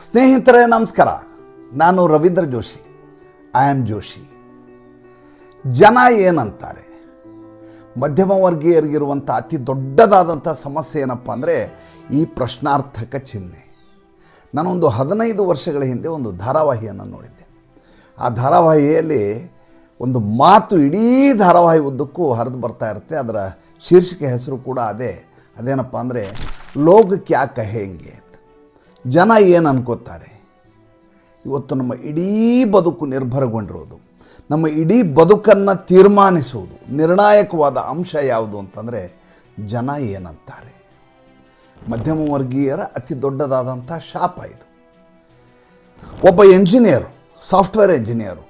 ಸ್ನೇಹಿತರೇ, ನಮಸ್ಕಾರ. ನಾನು Ravindra Joshi. I am Joshi. ಜನ ಏನಂತಾರೆ? ಮಧ್ಯಮ ವರ್ಗೀಯರಿಗಿರುವಂಥ ಅತಿ ದೊಡ್ಡದಾದಂಥ ಸಮಸ್ಯೆ ಏನಪ್ಪ ಅಂದರೆ ಈ ಪ್ರಶ್ನಾರ್ಥಕ ಚಿಹ್ನೆ. ನಾನೊಂದು ಹದಿನೈದು ವರ್ಷಗಳ ಹಿಂದೆ ಒಂದು ಧಾರಾವಾಹಿಯನ್ನು ನೋಡಿದ್ದೆ. ಆ ಧಾರಾವಾಹಿಯಲ್ಲಿ ಒಂದು ಮಾತು ಇಡೀ ಧಾರಾವಾಹಿ ಉದ್ದಕ್ಕೂ ಹರಿದು ಬರ್ತಾ ಇರುತ್ತೆ. ಅದರ ಶೀರ್ಷಿಕೆ ಹೆಸರು ಕೂಡ ಅದೇ. ಅದೇನಪ್ಪ ಅಂದರೆ, ಲೋಕಕ್ಕೆ ಯಾಕೆ ಹೇಗೆ ಜನ ಏನು ಅನ್ಕೋತಾರೆ? ಇವತ್ತು ನಮ್ಮ ಇಡೀ ಬದುಕು ನಿರ್ಭರಗೊಂಡಿರೋದು. ನಮ್ಮ ಇಡೀ ಬದುಕನ್ನು ತೀರ್ಮಾನಿಸುವುದು. ನಿರ್ಣಾಯಕವಾದ ಅಂಶ ಯಾವುದು ಅಂತಂದರೆ ಜನ ಏನಂತಾರೆ? ಮಧ್ಯಮ ವರ್ಗೀಯರ ಅತಿ ದೊಡ್ಡದಾದಂಥ ಶಾಪ ಇದು. ಒಬ್ಬ ಎಂಜಿನಿಯರು ಸಾಫ್ಟ್ವೇರ್ ಎಂಜಿನಿಯರು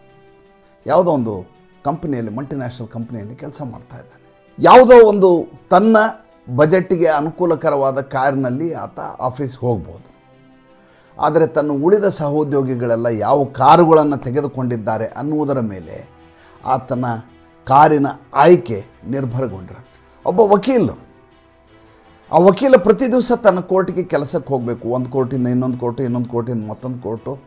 ಯಾವುದೋ ಒಂದು ಕಂಪ್ನಿಯಲ್ಲಿ ಮಲ್ಟಿನ್ಯಾಷನಲ್ ಕಂಪ್ನಿಯಲ್ಲಿ ಕೆಲಸ ಮಾಡ್ತಾ ಇದ್ದಾನೆ. ಯಾವುದೋ ಒಂದು ತನ್ನ ಬಜೆಟ್ಗೆ ಅನುಕೂಲಕರವಾದ ಕಾರಿನಲ್ಲಿ ಆತ ಆಫೀಸ್ಗೆ ಹೋಗ್ಬೋದು. ಆದರೆ ತನ್ನ ಉಳಿದ ಸಹೋದ್ಯೋಗಿಗಳೆಲ್ಲ ಯಾವ ಕಾರುಗಳನ್ನು ತೆಗೆದುಕೊಂಡಿದ್ದಾರೆ ಅನ್ನುವುದರ ಮೇಲೆ ಆತನ ಕಾರಿನ ಆಯ್ಕೆ ನಿರ್ಭರಗೊಂಡಿರುತ್ತೆ. ಒಬ್ಬ ವಕೀಲರು. ಆ ವಕೀಲ ಪ್ರತಿ ದಿವಸ ತನ್ನ ಕೋರ್ಟಿಗೆ ಕೆಲಸಕ್ಕೆ ಹೋಗಬೇಕು. ಒಂದು ಕೋರ್ಟಿಂದ ಇನ್ನೊಂದು ಕೋರ್ಟು, ಇನ್ನೊಂದು ಕೋರ್ಟಿಂದ ಮತ್ತೊಂದು ಕೋರ್ಟು.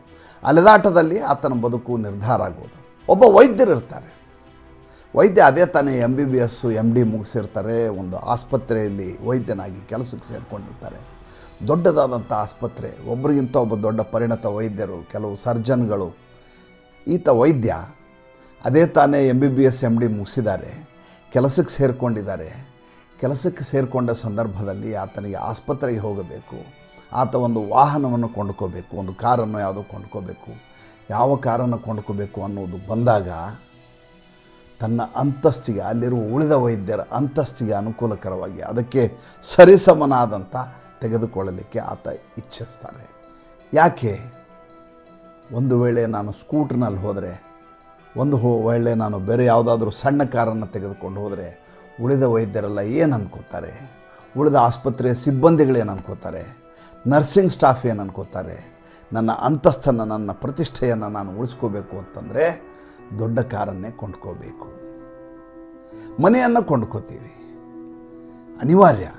ಅಲೆದಾಟದಲ್ಲಿ ಆತನ ಬದುಕು ನಿರ್ಧಾರ ಆಗೋದು. ಒಬ್ಬ ವೈದ್ಯರು ಇರ್ತಾರೆ. ವೈದ್ಯ ಅದೇ ತಾನೇ M B B S M D ಮುಗಿಸಿರ್ತಾರೆ. ಒಂದು ಆಸ್ಪತ್ರೆಯಲ್ಲಿ ವೈದ್ಯನಾಗಿ ಕೆಲಸಕ್ಕೆ ಸೇರಿಕೊಂಡಿರ್ತಾರೆ. ದೊಡ್ಡದಾದಂಥ ಆಸ್ಪತ್ರೆ ಒಬ್ಬರಿಗಿಂತ ಒಬ್ಬ ದೊಡ್ಡ ಪರಿಣತ ವೈದ್ಯರು, ಕೆಲವು ಸರ್ಜನ್ಗಳು, ಈತ ವೈದ್ಯ, ಅದೇ ತಾನೇ M B B S M D ಮುಗಿಸಿದ್ದಾರೆ, ಕೆಲಸಕ್ಕೆ ಸೇರಿಕೊಂಡಿದ್ದಾರೆ. ಕೆಲಸಕ್ಕೆ ಸೇರಿಕೊಂಡ ಸಂದರ್ಭದಲ್ಲಿ ಆತನಿಗೆ ಆಸ್ಪತ್ರೆಗೆ ಹೋಗಬೇಕು. ಆತ ಒಂದು ವಾಹನವನ್ನು ಕೊಂಡ್ಕೋಬೇಕು, ಒಂದು ಕಾರನ್ನು ಯಾವುದೋ ಕೊಂಡ್ಕೋಬೇಕು. ಯಾವ ಕಾರನ್ನು ಕೊಂಡ್ಕೋಬೇಕು ಅನ್ನೋದು ಬಂದಾಗ ತನ್ನ ಅಂತಸ್ತಿಗೆ, ಅಲ್ಲಿರುವ ಉಳಿದ ವೈದ್ಯರ ಅಂತಸ್ತಿಗೆ ಅನುಕೂಲಕರವಾಗಿ, ಅದಕ್ಕೆ ಸರಿಸಮನಾದಂಥ ತೆಗೆದುಕೊಳ್ಳಲಿಕ್ಕೆ ಆತ ಇಚ್ಛಿಸ್ತಾನೆ. ಯಾಕೆ? ಒಂದು ವೇಳೆ ನಾನು ಸ್ಕೂಟ್ರ್ನಲ್ಲಿ ಹೋದರೆ, ಒಂದು ಹೋ, ವೇಳೆ ನಾನು ಬೇರೆ ಯಾವುದಾದ್ರೂ ಸಣ್ಣ ಕಾರನ್ನು ತೆಗೆದುಕೊಂಡು ಹೋದರೆ, ಉಳಿದ ವೈದ್ಯರೆಲ್ಲ ಏನು ಅಂದ್ಕೋತಾರೆ ಉಳಿದ ಆಸ್ಪತ್ರೆಯ ಸಿಬ್ಬಂದಿಗಳೇನು ಅನ್ಕೋತಾರೆ ನರ್ಸಿಂಗ್ ಸ್ಟಾಫ್ ಏನು ಅನ್ಕೋತಾರೆ ನನ್ನ ಅಂತಸ್ತನ್ನು ನನ್ನ ಪ್ರತಿಷ್ಠೆಯನ್ನು ನಾನು ಉಳಿಸ್ಕೋಬೇಕು ಅಂತಂದರೆ ದೊಡ್ಡ ಕಾರನ್ನೇ ಕೊಂಡ್ಕೋಬೇಕು. ಮನೆಯನ್ನು ಕೊಂಡ್ಕೋತೀವಿ. ಅನಿವಾರ್ಯ.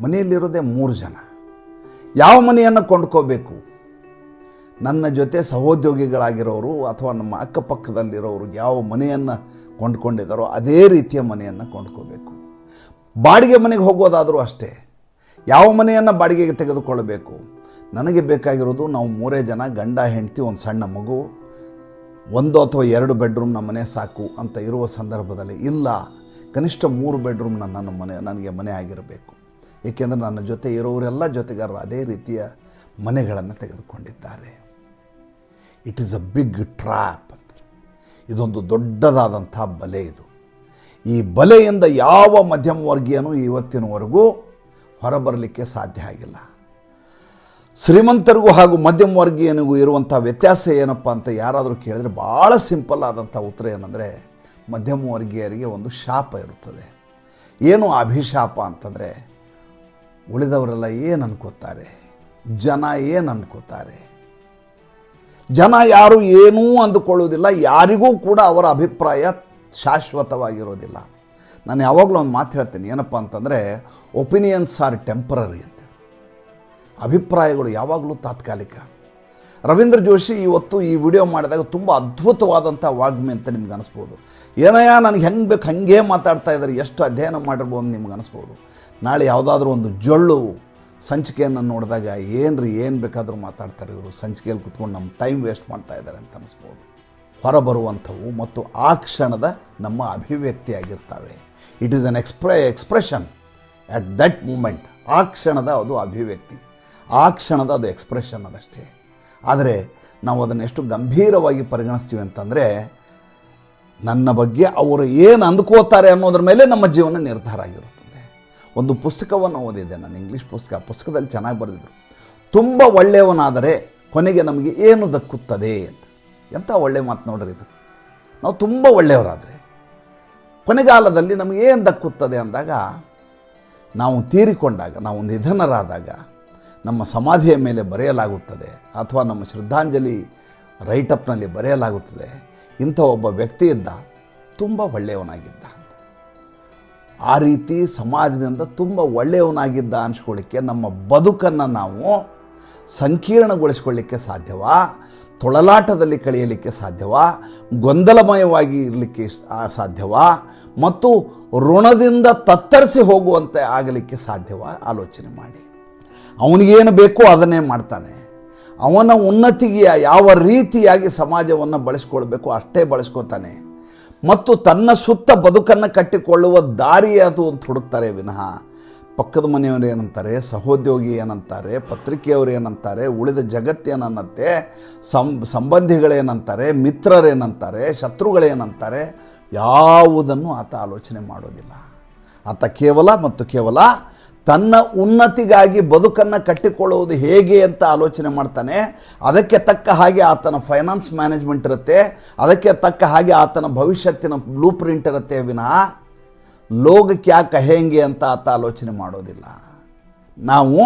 ಮನೆಯಲ್ಲಿರೋದೇ ಮೂರು ಜನ. ಯಾವ ಮನೆಯನ್ನು ಕೊಂಡ್ಕೋಬೇಕು? ನನ್ನ ಜೊತೆ ಸಹೋದ್ಯೋಗಿಗಳಾಗಿರೋರು ಅಥವಾ ನಮ್ಮ ಅಕ್ಕಪಕ್ಕದಲ್ಲಿರೋರು ಯಾವ ಮನೆಯನ್ನು ಕೊಂಡ್ಕೊಂಡಿದ್ದಾರೋ ಅದೇ ರೀತಿಯ ಮನೆಯನ್ನು ಕೊಂಡ್ಕೋಬೇಕು. ಬಾಡಿಗೆ ಮನೆಗೆ ಹೋಗೋದಾದರೂ ಅಷ್ಟೇ, ಯಾವ ಮನೆಯನ್ನು ಬಾಡಿಗೆಗೆ ತೆಗೆದುಕೊಳ್ಳಬೇಕು? ನನಗೆ ಬೇಕಾಗಿರೋದು ನಾವು ಮೂರೇ ಜನ, ಗಂಡ, ಹೆಂಡತಿ, ಒಂದು ಸಣ್ಣ ಮಗು, ಒಂದು ಅಥವಾ ಎರಡು ಬೆಡ್ರೂಮ್ನ ಮನೆ ಸಾಕು ಅಂತ ಇರುವ ಸಂದರ್ಭದಲ್ಲಿ ಇಲ್ಲ. ಕನಿಷ್ಠ ಮೂರು ಬೆಡ್ರೂಮ್ನ ನನ್ನ ಮನೆ, ನನಗೆ ಮನೆ ಆಗಿರಬೇಕು. ಏಕೆಂದರೆ ನನ್ನ ಜೊತೆ ಇರೋರೆಲ್ಲ ಜೊತೆಗಾರರು ಅದೇ ರೀತಿಯ ಮನೆಗಳನ್ನು ತೆಗೆದುಕೊಂಡಿದ್ದಾರೆ. It is a big trap ಇದೊಂದು ದೊಡ್ಡದಾದಂಥ ಬಲೆ ಇದು. ಈ ಬಲೆಯಿಂದ ಯಾವ ಮಧ್ಯಮ ವರ್ಗೀಯನೂ ಇವತ್ತಿನವರೆಗೂ ಹೊರಬರಲಿಕ್ಕೆ ಸಾಧ್ಯ ಆಗಿಲ್ಲ. ಶ್ರೀಮಂತರಿಗೂ ಹಾಗೂ ಮಧ್ಯಮ ವರ್ಗೀಯನಿಗೂ ಇರುವಂಥ ವ್ಯತ್ಯಾಸ ಏನಪ್ಪ ಅಂತ ಯಾರಾದರೂ ಕೇಳಿದರೆ ಭಾಳ ಸಿಂಪಲ್ ಆದಂಥ ಉತ್ತರ ಏನಂದರೆ ಮಧ್ಯಮ ವರ್ಗೀಯರಿಗೆ ಒಂದು ಶಾಪ ಇರುತ್ತದೆ. ಏನು ಅಭಿಶಾಪ ಅಂತಂದರೆ ಉಳಿದವರೆಲ್ಲ ಏನು ಅನ್ಕೋತಾರೆ? ಜನ ಏನು ಅನ್ಕೋತಾರೆ? ಜನ ಯಾರು ಏನೂ ಅಂದುಕೊಳ್ಳುವುದಿಲ್ಲ, ಯಾರಿಗೂ ಕೂಡ ಅವರ ಅಭಿಪ್ರಾಯ ಶಾಶ್ವತವಾಗಿರೋದಿಲ್ಲ. ನಾನು ಯಾವಾಗಲೂ ಒಂದು ಮಾತು ಹೇಳ್ತೀನಿ, ಏನಪ್ಪ ಅಂತಂದರೆ ಒಪಿನಿಯನ್ಸ್ ಆರ್ ಟೆಂಪ್ರರಿ ಅಂತ ಅಭಿಪ್ರಾಯಗಳು ಯಾವಾಗಲೂ ತಾತ್ಕಾಲಿಕ. ರವೀಂದ್ರ ಜೋಶಿ ಇವತ್ತು ಈ ವಿಡಿಯೋ ಮಾಡಿದಾಗ ತುಂಬ ಅದ್ಭುತವಾದಂಥ ವಾಗ್ಮಿ ಅಂತ ನಿಮ್ಗೆ ಅನಿಸ್ಬೋದು. ಏನಯ್ಯ ನನಗೆ ಹೆಂಗೆ ಬೇಕು, ಹಾಗೆ ಮಾತಾಡ್ತಾ ಇದ್ದಾರೆ ಎಷ್ಟು ಅಧ್ಯಯನ ಮಾಡಿರ್ಬೋದು ನಿಮ್ಗೆ ಅನಿಸ್ಬೋದು. ನಾಳೆ ಯಾವುದಾದ್ರೂ ಒಂದು ಜೊಳ್ಳು ಸಂಚಿಕೆಯನ್ನು ನೋಡಿದಾಗ ಏನು ರೀ ಏನು ಬೇಕಾದರೂ ಮಾತಾಡ್ತಾರೆ ಇವರು. ಸಂಚಿಕೆಯಲ್ಲಿ ಕುತ್ಕೊಂಡು ನಮ್ಮ ಟೈಮ್ ವೇಸ್ಟ್ ಮಾಡ್ತಾ ಇದ್ದಾರೆ ಅಂತ ಅನಿಸ್ಬೋದು. ಹೊರಬರುವಂಥವು ಮತ್ತು ಆ ಕ್ಷಣದ ನಮ್ಮ ಅಭಿವ್ಯಕ್ತಿಯಾಗಿರ್ತವೆ it is an expression expression at that moment ಆ ಕ್ಷಣದ ಅದು ಅಭಿವ್ಯಕ್ತಿ. ಆ ಕ್ಷಣದ ಅದು ಎಕ್ಸ್ಪ್ರೆಷನ್ ಅದಷ್ಟೇ. ಆದರೆ ನಾವು ಅದನ್ನು ಎಷ್ಟು ಗಂಭೀರವಾಗಿ ಪರಿಗಣಿಸ್ತೀವಿ ಅಂತಂದರೆ, ನನ್ನ ಬಗ್ಗೆ ಅವರು ಏನು ಅಂದ್ಕೋತಾರೆ ಅನ್ನೋದ್ರ ಮೇಲೆ ನಮ್ಮ ಜೀವನ ನಿರ್ಧಾರ ಆಗಿರುತ್ತದೆ ಒಂದು ಪುಸ್ತಕವನ್ನು ಓದಿದ್ದೆ ನಾನು ಇಂಗ್ಲೀಷ್ ಪುಸ್ತಕ. ಪುಸ್ತಕದಲ್ಲಿ ಚೆನ್ನಾಗಿ ಬರೆದಿದ್ರು. ತುಂಬ ಒಳ್ಳೆಯವನಾದರೆ ಕೊನೆಗೆ ನಮಗೆ ಏನು ದಕ್ಕುತ್ತದೆ ಅಂತ. ಎಂಥ ಒಳ್ಳೆ ಮಾತು ನೋಡ್ರಿ ಇದು. ನಾವು ತುಂಬ ಒಳ್ಳೆಯವರಾದರೆ. ಕೊನೆಗಾಲದಲ್ಲಿ ನಮಗೆ ಏನು ದಕ್ಕುತ್ತದೆ ಅಂದಾಗ, ನಾವು ತೀರಿಕೊಂಡಾಗ, ನಾವು ನಿಧನರಾದಾಗ, ನಮ್ಮ ಸಮಾಧಿಯ ಮೇಲೆ ಬರೆಯಲಾಗುತ್ತದೆ, ಅಥವಾ ನಮ್ಮ ಶ್ರದ್ಧಾಂಜಲಿ ರೈಟಪ್ನಲ್ಲಿ ಬರೆಯಲಾಗುತ್ತದೆ. ಇಂಥ ಒಬ್ಬ ವ್ಯಕ್ತಿಯಿಂದ ತುಂಬ ಒಳ್ಳೆಯವನಾಗಿದ್ದ. ಆ ರೀತಿ ಸಮಾಜದಿಂದ ತುಂಬ ಒಳ್ಳೆಯವನಾಗಿದ್ದ ಅನಿಸ್ಕೊಳ್ಳಿಕ್ಕೆ ನಮ್ಮ ಬದುಕನ್ನು ನಾವು ಸಂಕೀರ್ಣಗೊಳಿಸ್ಕೊಳ್ಳಿಕ್ಕೆ ಸಾಧ್ಯವಾ? ತೊಳಲಾಟದಲ್ಲಿ ಕಳೆಯಲಿಕ್ಕೆ ಸಾಧ್ಯವಾ? ಗೊಂದಲಮಯವಾಗಿ ಇರಲಿಕ್ಕೆ ಸಾಧ್ಯವಾ? ಮತ್ತು ಋಣದಿಂದ ತತ್ತರಿಸಿ ಹೋಗುವಂತೆ ಆಗಲಿಕ್ಕೆ ಸಾಧ್ಯವಾ? ಆಲೋಚನೆ ಮಾಡಿ. ಅವನಿಗೇನು ಬೇಕೋ ಅದನ್ನೇ ಮಾಡ್ತಾನೆ. ಅವನ ಉನ್ನತಿಗೆ ಯಾವ ರೀತಿಯಾಗಿ ಸಮಾಜವನ್ನು ಬಳಸ್ಕೊಳ್ಬೇಕು ಅಷ್ಟೇ ಬಳಸ್ಕೊತಾನೆ. ಮತ್ತು ತನ್ನ ಸುತ್ತ ಬದುಕನ್ನು ಕಟ್ಟಿಕೊಳ್ಳುವ ದಾರಿ ಅದು ಅಂತ ಹುಡುಕ್ತಾರೆ ವಿನಃ. ಪಕ್ಕದ ಮನೆಯವರು ಏನಂತಾರೆ, ಸಹೋದ್ಯೋಗಿ ಏನಂತಾರೆ, ಪತ್ರಿಕೆಯವರು ಏನಂತಾರೆ, ಉಳಿದ ಜಗತ್ತೇನನ್ನತ್ತೆ ಸಂ ಸಂಬಂಧಿಗಳೇನಂತಾರೆ ಮಿತ್ರರೇನಂತಾರೆ ಶತ್ರುಗಳೇನಂತಾರೆ ಯಾವುದನ್ನು ಆತ ಆಲೋಚನೆ ಮಾಡೋದಿಲ್ಲ. ಆತ ಕೇವಲ ಮತ್ತು ಕೇವಲ ತನ್ನ ಉನ್ನತಿಗಾಗಿ ಬದುಕನ್ನು ಕಟ್ಟಿಕೊಳ್ಳುವುದು ಹೇಗೆ ಅಂತ ಆಲೋಚನೆ ಮಾಡ್ತಾನೆ. ಅದಕ್ಕೆ ತಕ್ಕ ಹಾಗೆ ಆತನ ಫೈನಾನ್ಸ್ ಮ್ಯಾನೇಜ್ಮೆಂಟ್ ಇರುತ್ತೆ. ಅದಕ್ಕೆ ತಕ್ಕ ಹಾಗೆ ಆತನ ಭವಿಷ್ಯತ್ತಿನ ಬ್ಲೂ ಪ್ರಿಂಟ್ ಇರುತ್ತೆ ವಿನಃ. ಲೋಗಕ್ಕೆ ಯಾಕೆ ಹೇಗೆ ಅಂತ ಆತ ಆಲೋಚನೆ ಮಾಡೋದಿಲ್ಲ. ನಾವು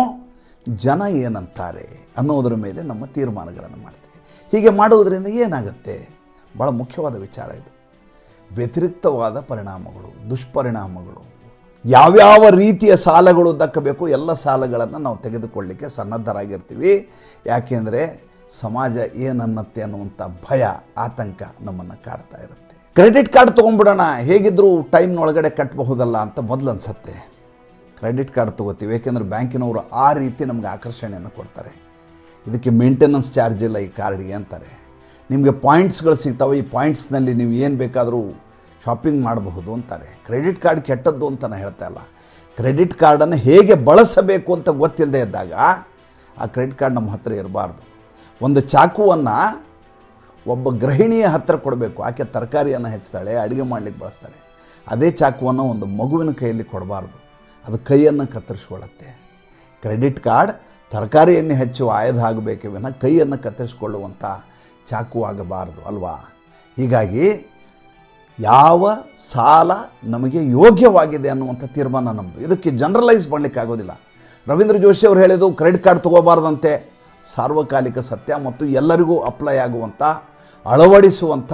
ಜನ ಏನಂತಾರೆ ಅನ್ನೋದ್ರ ಮೇಲೆ ನಮ್ಮ ತೀರ್ಮಾನಗಳನ್ನು ಮಾಡ್ತೀವಿ. ಹೀಗೆ ಮಾಡುವುದರಿಂದ ಏನಾಗುತ್ತೆ? ಭಾಳ ಮುಖ್ಯವಾದ ವಿಚಾರ ಇದು. ವ್ಯತಿರಿಕ್ತವಾದ ಪರಿಣಾಮಗಳು, ದುಷ್ಪರಿಣಾಮಗಳು. ಯಾವ್ಯಾವ ರೀತಿಯ ಸಾಲಗಳು ದಕ್ಕಬೇಕು, ಎಲ್ಲ ಸಾಲಗಳನ್ನು ನಾವು ತೆಗೆದುಕೊಳ್ಳಿಕ್ಕೆ ಸನ್ನದ್ಧರಾಗಿರ್ತೀವಿ. ಯಾಕೆಂದರೆ ಸಮಾಜ ಏನನ್ನತ್ತೆ ಅನ್ನುವಂಥ ಭಯ, ಆತಂಕ ನಮ್ಮನ್ನು ಕಾಡ್ತಾ ಇರುತ್ತೆ. ಕ್ರೆಡಿಟ್ ಕಾರ್ಡ್ ತೊಗೊಂಡ್ಬಿಡೋಣ ಹೇಗಿದ್ದರೂ ಟೈಮ್ನೊಳಗಡೆ ಕಟ್ಟಬಹುದಲ್ಲ ಅಂತ ಮೊದಲು ಅನಿಸುತ್ತೆ ಕ್ರೆಡಿಟ್ ಕಾರ್ಡ್ ತೊಗೋತೀವಿ ಏಕೆಂದರೆ ಬ್ಯಾಂಕಿನವರು ಆ ರೀತಿ ನಮಗೆ ಆಕರ್ಷಣೆಯನ್ನು ಕೊಡ್ತಾರೆ. ಇದಕ್ಕೆ ಮೇಂಟೆನೆನ್ಸ್ ಚಾರ್ಜ್ ಇಲ್ಲ ಈ ಕಾರ್ಡ್ಗೆ ಅಂತಾರೆ. ನಿಮಗೆ ಪಾಯಿಂಟ್ಸ್ಗಳು ಸಿಗ್ತವೆ, ಈ ಪಾಯಿಂಟ್ಸ್ನಲ್ಲಿ ನೀವು ಏನು ಬೇಕಾದರೂ ಶಾಪಿಂಗ್ ಮಾಡಬಹುದು ಅಂತಾರೆ. ಕ್ರೆಡಿಟ್ ಕಾರ್ಡ್ ಕೆಟ್ಟದ್ದು ಅಂತ ನಾನು ಹೇಳ್ತಾ ಇಲ್ಲ. ಕ್ರೆಡಿಟ್ ಕಾರ್ಡನ್ನು ಹೇಗೆ ಬಳಸಬೇಕು ಅಂತ ಗೊತ್ತಿಲ್ಲದೆ ಇದ್ದಾಗ ಆ ಕ್ರೆಡಿಟ್ ಕಾರ್ಡ್ ನಮ್ಮ ಹತ್ತಿರ ಇರಬಾರ್ದು. ಒಂದು ಚಾಕುವನ್ನು ಒಬ್ಬ ಗೃಹಿಣಿಯ ಹತ್ತಿರ ಕೊಡಬೇಕು. ಆಕೆ ತರಕಾರಿಯನ್ನು ಹೆಚ್ಚುತ್ತಾಳೆ ಅಡುಗೆ ಮಾಡಲಿಕ್ಕೆ ಬಳಸ್ತಾಳೆ. ಅದೇ ಚಾಕುವನ್ನು ಒಂದು ಮಗುವಿನ ಕೈಯಲ್ಲಿ ಕೊಡಬಾರ್ದು. ಅದು ಕೈಯನ್ನು ಕತ್ತರಿಸ್ಕೊಳ್ಳುತ್ತೆ. ಕ್ರೆಡಿಟ್ ಕಾರ್ಡ್ ತರಕಾರಿಯನ್ನು ಹೆಚ್ಚು ಆಯದ ಆಗಬೇಕೆ ವಿನ ಕೈಯನ್ನು ಕತ್ತರಿಸಿಕೊಳ್ಳುವಂಥ ಚಾಕು ಆಗಬಾರ್ದು ಅಲ್ವಾ? ಹೀಗಾಗಿ ಯಾವ ಸಾಲ ನಮಗೆ ಯೋಗ್ಯವಾಗಿದೆ ಅನ್ನುವಂಥ ತೀರ್ಮಾನ ನಮ್ಮದು ಇದಕ್ಕೆ ಜನರಲೈಸ್ ಮಾಡಲಿಕ್ಕೆ ಆಗೋದಿಲ್ಲ. ರವೀಂದ್ರ ಜೋಶಿ ಅವರು ಹೇಳಿದ್ದು ಕ್ರೆಡಿಟ್ ಕಾರ್ಡ್ ತೊಗೋಬಾರ್ದಂತೆ ಸಾರ್ವಕಾಲಿಕ ಸತ್ಯ ಮತ್ತು ಎಲ್ಲರಿಗೂ ಅಪ್ಲೈ ಆಗುವಂಥ ಅಳವಡಿಸುವಂಥ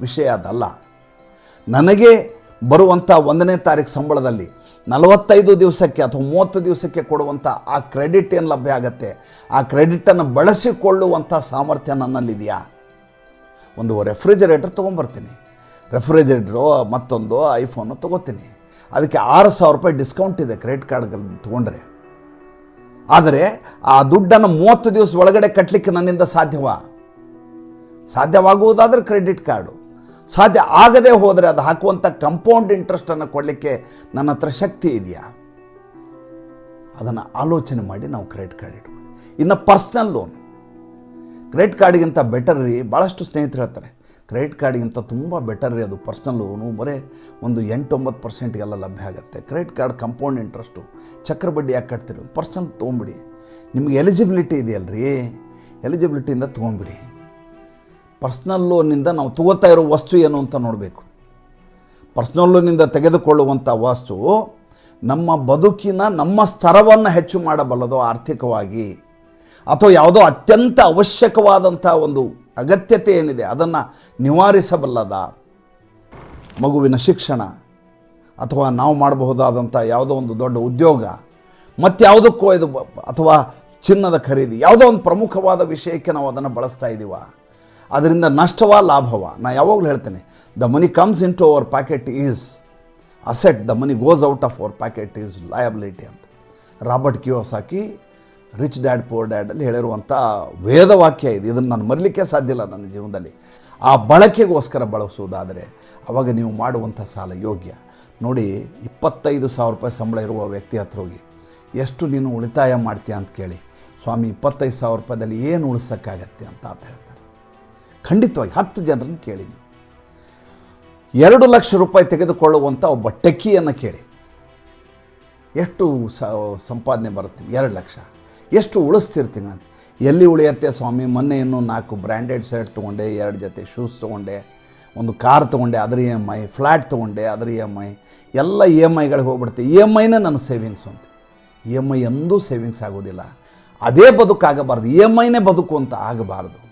ವಿಷಯ ಅದಲ್ಲ. ನನಗೆ ಬರುವಂಥ ಒಂದನೇ ತಾರೀಕು ಸಂಬಳದಲ್ಲಿ ನಲವತ್ತೈದು ದಿವಸಕ್ಕೆ ಅಥವಾ ಮೂವತ್ತು ದಿವಸಕ್ಕೆ ಕೊಡುವಂಥ ಆ ಕ್ರೆಡಿಟ್ ಏನು ಲಭ್ಯ ಆಗತ್ತೆ? ಆ ಕ್ರೆಡಿಟನ್ನು ಬಳಸಿಕೊಳ್ಳುವಂಥ ಸಾಮರ್ಥ್ಯ ನನ್ನಲ್ಲಿದೆಯಾ? ಒಂದು ರೆಫ್ರಿಜರೇಟರ್ ತೊಗೊಂಬರ್ತೀನಿ. ರೆಫ್ರಿಜರೇಟ್ರು, ಮತ್ತೊಂದು ಐಫೋನು ತೊಗೋತೀನಿ. ಅದಕ್ಕೆ ಆರು ಸಾವಿರ ರೂಪಾಯಿ ಡಿಸ್ಕೌಂಟ್ ಇದೆ ಕ್ರೆಡಿಟ್ ಕಾರ್ಡ್ಗಳಲ್ಲಿ ತೊಗೊಂಡ್ರೆ. ಆದರೆ ಆ ದುಡ್ಡನ್ನು ಮೂವತ್ತು ದಿವಸ ಒಳಗಡೆ ಕಟ್ಟಲಿಕ್ಕೆ ನನ್ನಿಂದ ಸಾಧ್ಯವ? ಸಾಧ್ಯವಾಗುವುದಾದರೆ ಕ್ರೆಡಿಟ್ ಕಾರ್ಡು. ಸಾಧ್ಯ ಆಗದೆ ಹೋದರೆ ಅದು ಹಾಕುವಂಥ ಕಂಪೌಂಡ್ ಇಂಟ್ರೆಸ್ಟನ್ನು ಕೊಡಲಿಕ್ಕೆ ನನ್ನ ಹತ್ರ ಶಕ್ತಿ ಇದೆಯಾ? ಅದನ್ನು ಆಲೋಚನೆ ಮಾಡಿ ನಾವು ಕ್ರೆಡಿಟ್ ಕಾರ್ಡ್ ಇಟ್ಕೊಂಡು ಇನ್ನು ಪರ್ಸ್ನಲ್ ಲೋನ್. ಕ್ರೆಡಿಟ್ ಕಾರ್ಡಿಗಿಂತ ಬೆಟರ್ ರೀ ಭಾಳಷ್ಟು ಸ್ನೇಹಿತರು ಹೇಳ್ತಾರೆ ಕ್ರೆಡಿಟ್ ಕಾರ್ಡಿಗಿಂತ ತುಂಬ ಬೆಟರ್ ರೀ ಅದು ಪರ್ಸ್ನಲ್ ಲೋನು ಬರೀ ಒಂದು ಎಂಟೊಂಬತ್ತು ಪರ್ಸೆಂಟ್ಗೆಲ್ಲ ಲಭ್ಯ ಆಗುತ್ತೆ. ಕ್ರೆಡಿಟ್ ಕಾರ್ಡ್ ಕಂಪೌಂಡ್ ಇಂಟ್ರೆಸ್ಟು ಚಕ್ರ ಬಡ್ಡಿ ಯಾಕೆ ಕಟ್ತೀರಿ? ಪರ್ಸ್ನಲ್ ತೊಗೊಂಬಿಡಿ. ನಿಮಗೆ ಎಲಿಜಿಬಿಲಿಟಿ ಇದೆಯಲ್ರಿ? ಎಲಿಜಿಬಿಲಿಟಿಯಿಂದ ತೊಗೊಂಬಿಡಿ. ಪರ್ಸ್ನಲ್ ಲೋನಿಂದ ನಾವು ತಗೋತಾ ಇರೋ ವಸ್ತು ಏನು ಅಂತ ನೋಡಬೇಕು. ಪರ್ಸ್ನಲ್ ಲೋನಿಂದ ತೆಗೆದುಕೊಳ್ಳುವಂಥ ವಸ್ತು ನಮ್ಮ ಬದುಕಿನ ನಮ್ಮ ಸ್ತರವನ್ನು ಹೆಚ್ಚು ಮಾಡಬಲ್ಲದು ಆರ್ಥಿಕವಾಗಿ. ಅಥವಾ ಯಾವುದೋ ಅತ್ಯಂತ ಅವಶ್ಯಕವಾದಂಥ ಒಂದು ಅಗತ್ಯತೆ ಏನಿದೆ, ಅದನ್ನು ನಿವಾರಿಸಬಲ್ಲದ ಮಗುವಿನ ಶಿಕ್ಷಣ ಅಥವಾ ನಾವು ಮಾಡಬಹುದಾದಂಥ ಯಾವುದೋ ಒಂದು ದೊಡ್ಡ ಉದ್ಯೋಗ ಮತ್ತಾವುದಕ್ಕೂ ಇದು ಅಥವಾ ಚಿನ್ನದ ಖರೀದಿ, ಯಾವುದೋ ಒಂದು ಪ್ರಮುಖವಾದ ವಿಷಯಕ್ಕೆ ನಾವು ಅದನ್ನು ಬಳಸ್ತಾ ಇದ್ದೀವ ಅದರಿಂದ ನಷ್ಟವ ಲಾಭವ? ನಾ ಯಾವಾಗಲೂ ಹೇಳ್ತೇನೆ the money comes into our pocket is asset the money goes out of our pocket is liability ಅಂತ. Robert Kiyosaki rich dad, poor ಡ್ಯಾಡಲ್ಲಿ ಹೇಳಿರುವಂಥ ವೇದವಾಕ್ಯ ಇದು. ಇದನ್ನು ನಾನು ಮರಲಿಕ್ಕೆ ಸಾಧ್ಯ ಇಲ್ಲ ನನ್ನ ಜೀವನದಲ್ಲಿ. ಆ ಬಳಕೆಗೋಸ್ಕರ ಬಳಸುವುದಾದರೆ ಅವಾಗ ನೀವು ಮಾಡುವಂಥ ಸಾಲ ಯೋಗ್ಯ. ನೋಡಿ, ಇಪ್ಪತ್ತೈದು ಸಾವಿರ ರೂಪಾಯಿ ಸಂಬಳ ಇರುವ ವ್ಯಕ್ತಿ ಹತ್ರ ಹೋಗಿ, ಎಷ್ಟು ನೀನು ಉಳಿತಾಯ ಮಾಡ್ತೀಯ ಅಂತ ಕೇಳಿ. ಸ್ವಾಮಿ, ಇಪ್ಪತ್ತೈದು ಸಾವಿರ ರೂಪಾಯಿದಲ್ಲಿ ಏನು ಉಳಿಸೋಕ್ಕಾಗತ್ತೆ ಅಂತ ಅಂತ ಹೇಳ್ತಾರೆ ಖಂಡಿತವಾಗಿ ಹತ್ತು ಜನರನ್ನು ಕೇಳಿ ನೀವು. ಎರಡು ಲಕ್ಷ ರೂಪಾಯಿ ತೆಗೆದುಕೊಳ್ಳುವಂಥ ಒಬ್ಬ ಟೆಕ್ಕಿಯನ್ನು ಕೇಳಿ. ಎಷ್ಟು ಸಂಪಾದನೆ ಬರುತ್ತೆ? ಎರಡು ಲಕ್ಷ. ಎಷ್ಟು ಉಳಿಸ್ತಿರ್ತೀನಿ ಅಂತ ಎಲ್ಲಿ ಉಳಿಯತ್ತೆ ಸ್ವಾಮಿ? ಮೊನ್ನೆ ಇನ್ನೂ ನಾಲ್ಕು ಬ್ರ್ಯಾಂಡೆಡ್ ಶರ್ಟ್ ತೊಗೊಂಡೆ, ಎರಡು ಜೊತೆ ಶೂಸ್ ತೊಗೊಂಡೆ, ಒಂದು ಕಾರ್ ತೊಗೊಂಡೆ, ಅದ್ರ ಇ ಎಂ ಐ ಫ್ಲ್ಯಾಟ್ ತೊಗೊಂಡೆ, ಅದ್ರ ಇ ಎಂ ಐ ಎಲ್ಲ ಇ ಎಂ ಐಗಳಿಗೆ ಹೋಗ್ಬಿಡುತ್ತೆ. ಇ ಎಂ ಐನೇ ನನ್ನ ಸೇವಿಂಗ್ಸ್ ಅಂತ ಇ ಎಂ ಐ ಎಂದೂ ಸೇವಿಂಗ್ಸ್ ಆಗೋದಿಲ್ಲ. ಅದೇ ಬದುಕಾಗಬಾರ್ದು. ಇ ಎಂ ಐನೇ ಬದುಕು ಅಂತ ಆಗಬಾರ್ದು.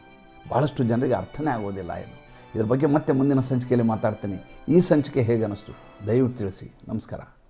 ಭಾಳಷ್ಟು ಜನರಿಗೆ ಅರ್ಥನೇ ಆಗೋದಿಲ್ಲ ಇದು. ಇದ್ರ ಬಗ್ಗೆ ಮತ್ತೆ ಮುಂದಿನ ಸಂಚಿಕೆಯಲ್ಲಿ ಮಾತಾಡ್ತೀನಿ. ಈ ಸಂಚಿಕೆ ಹೇಗೆ ಅನ್ನಿಸ್ತು ದಯವಿಟ್ಟು ತಿಳಿಸಿ. ನಮಸ್ಕಾರ.